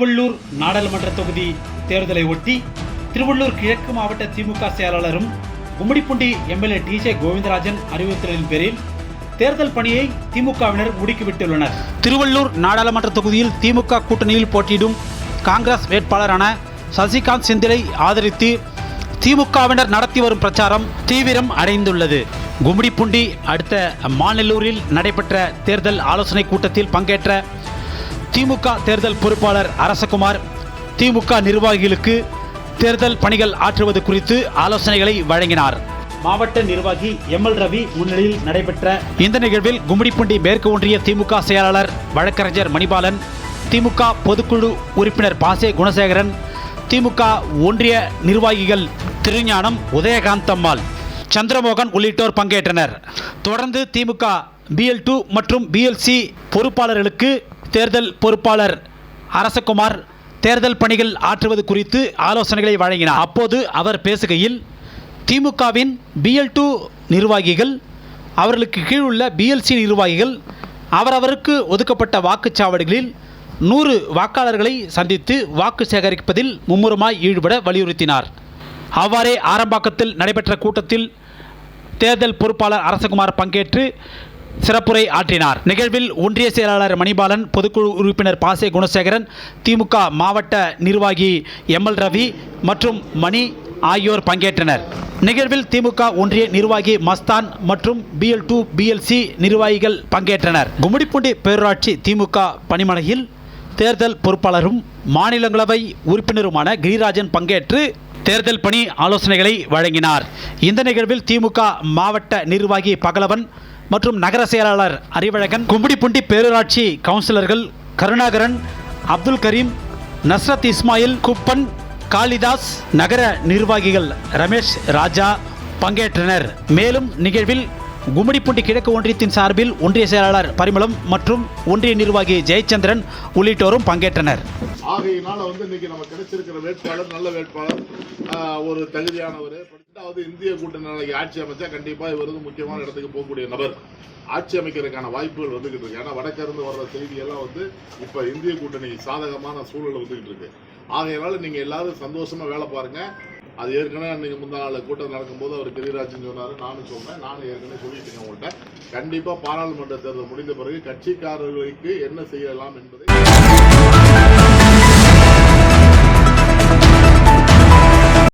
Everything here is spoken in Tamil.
திருவள்ளூர் நாடாளுமன்ற தொகுதி தேர்தலை ஒட்டி திருவள்ளூர் கிழக்கு மாவட்ட திமுக செயலாளரும் Gummidipoondi MLA T J Govindarajan அறிவுறுத்தலின் பேரில் தேர்தல் பணியை திமுகவினர் முடுக்கிவிட்டுள்ளனர் திருவள்ளூர் நாடாளுமன்ற தொகுதியில் திமுக கூட்டணியில் போட்டியிடும் காங்கிரஸ் வேட்பாளரான சசிகாந்த் செந்திலை ஆதரித்து திமுகவினர் நடத்தி வரும் பிரச்சாரம் தீவிரம் அடைந்துள்ளது. கும்மிடிப்பூண்டி அடுத்த மாநிலூரில் நடைபெற்ற தேர்தல் ஆலோசனை கூட்டத்தில் பங்கேற்ற திமுக தேர்தல் பொறுப்பாளர் அரசகுமார் திமுக நிர்வாகிகளுக்கு தேர்தல் பணிகள் ஆற்றுவது குறித்து ஆலோசனைகளை வழங்கினார். மாவட்ட நிர்வாகி எம்எல் ரவி முன்னிலையில் நடைபெற்ற இந்த நிகழ்வில் கும்மிடிப்பூண்டி மேற்கு ஒன்றிய திமுக செயலாளர் வழக்கறிஞர் மணிபாலன் திமுக பொதுக்குழு உறுப்பினர் பாசே குணசேகரன் திமுக ஒன்றிய நிர்வாகிகள் திருஞானம் உதயகாந்த் அம்மாள் சந்திரமோகன் உள்ளிட்டோர் பங்கேற்றனர். தொடர்ந்து திமுக பிஎல் டூ மற்றும் பிஎல்சி பொறுப்பாளர்களுக்கு தேர்தல் பொறுப்பாளர் அரசகுமார் தேர்தல் பணிகள் ஆற்றுவது குறித்து ஆலோசனைகளை வழங்கினார். அப்போது அவர் பேசுகையில் திமுகவின் பிஎல் டூ நிர்வாகிகள் அவர்களுக்கு கீழ் உள்ள பிஎல்சி நிர்வாகிகள் அவரவருக்கு ஒதுக்கப்பட்ட வாக்குச்சாவடிகளில் நூறு வாக்காளர்களை சந்தித்து வாக்கு சேகரிப்பதில் மும்முரமாய் ஈடுபட வலியுறுத்தினார். அவ்வாறே ஆரம்பாக்கத்தில் நடைபெற்ற கூட்டத்தில் தேர்தல் பொறுப்பாளர் அரசகுமார் பங்கேற்று சிறப்புரை ஆற்றினார். நிகழ்வில் ஒன்றிய செயலாளர் மணிபாலன் பொதுக்குழு உறுப்பினர் பாசே குணசேகரன் திமுக மாவட்ட நிர்வாகி எம்எல் ரவி மற்றும் மணி ஆகியோர் பங்கேற்றனர். நிகழ்வில் திமுக ஒன்றிய நிர்வாகி மஸ்தான் மற்றும் பிஎல் டூ பிஎல்சி நிர்வாகிகள் பங்கேற்றனர். கும்மிடிப்பூண்டி பேரூராட்சி திமுக பணிமனையில் தேர்தல் பொறுப்பாளரும் மாநிலங்களவை உறுப்பினருமான கிரிராஜன் பங்கேற்று தேர்தல் பணி ஆலோசனைகளை வழங்கினார். இந்த நிகழ்வில் திமுக மாவட்ட நிர்வாகி பகலவன் மற்றும் நகர செயலாளர் அறிவழகன் கும்பிடிப்புண்டி பேரூராட்சி கவுன்சிலர்கள் கருணாகரன் அப்துல் கரீம் நஸ்ரத் இஸ்மாயில் குப்பன் காளிதாஸ் நகர நிர்வாகிகள் ரமேஷ் ராஜா பங்கேற்றனர். மேலும் நிகழ்வில் கும்மிடிப்பூண்டி கிழக்கு ஒன்றியத்தின் சார்பில் ஒன்றிய செயலாளர் பரிமளம் மற்றும் ஒன்றிய நிர்வாகி ஜெயச்சந்திரன் உள்ளிட்டோரும் பங்கேற்றனர். ஆகையினால வந்து இன்னைக்கு நம்ம கிடைச்சிருக்கிற வேட்பாளர் நல்ல வேட்பாளர் ஒரு தகுதியானவர். ரெண்டாவது இந்திய கூட்டணி நாளைக்கு ஆட்சி அமைச்சா கண்டிப்பா இவர் வந்து முக்கியமான இடத்துக்கு போகக்கூடிய நபர். ஆட்சி அமைக்கிறதுக்கான வாய்ப்புகள் வந்துகிட்டு இருக்கு. ஏன்னா வடக்கிருந்து வர்ற செய்தி எல்லாம் வந்து இப்ப இந்திய கூட்டணி சாதகமான சூழல் வந்துகிட்டு இருக்கு. ஆகையினால நீங்க எல்லாரும் சந்தோஷமா வேலை பாருங்க. அது ஏற்கனவே அன்றைக்கு முந்தா நாள் கூட்டம் நடக்கும்போது அவர் கிரிராஜன் சொன்னார். நானும் சொன்னேன். நானும் ஏற்கனவே சொல்லிட்டேன் உங்கள்கிட்ட கண்டிப்பாக பாராளுமன்ற தேர்தல் முடிந்த பிறகு கட்சிக்காரர்களுக்கு என்ன செய்யலாம் என்பதை